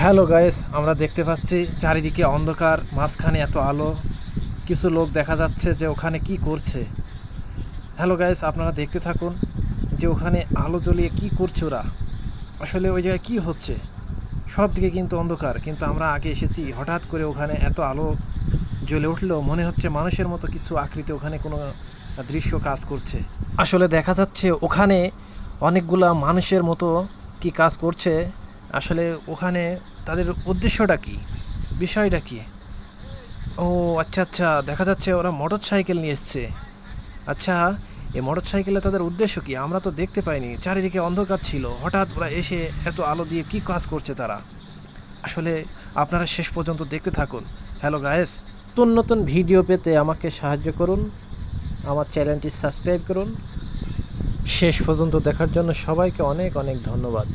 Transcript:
Hello guys, আমরা দেখতে পাচ্ছি চারিদিকে অন্ধকার, মাঝখানে এত আলো। কিছু লোক দেখা যাচ্ছে যে ওখানে কি করছে। হ্যালো গাইস, আপনারা দেখতে থাকুন যে ওখানে আলো জ্বলিয়ে কি করছে ওরা। আসলে ওই জায়গায় কি হচ্ছে? সব দিকে কিন্তু অন্ধকার, কিন্তু আমরা আগে এসেছি, হঠাৎ করে ওখানে এত আলো জ্বলে উঠল, মনে হচ্ছে মানুষের মতো কিছু আকৃতি ওখানে কোনো দৃশ্য কাজ করছে। আসলে দেখা যাচ্ছে ওখানে অনেকগুলা মানুষের মতো কি কাজ করছে। আসলে ওখানে তাদের উদ্দেশ্যটা কি? বিষয়টা কি? ও আচ্ছা আচ্ছা দেখা যাচ্ছে ওরা মোটর সাইকেল নিয়ে এসছে। আচ্ছা এই মোটর সাইকেলে তাদের উদ্দেশ্য কি? আমরা তো দেখতে পাইনি। চারিদিকে অন্ধকার ছিল। হঠাৎ ওরা এসে এত আলো দিয়ে কি কাজ করছে তারা? আসলে আপনারা শেষ পর্যন্ত দেখতে থাকুন। Hello, guys. নতুন নতুন ভিডিও পেতে আমাকে সাহায্য করুন। আমার চ্যানেলটি সাবস্ক্রাইব করুন। শেষ পর্যন্ত দেখার জন্য সবাইকে অনেক অনেক ধন্যবাদ।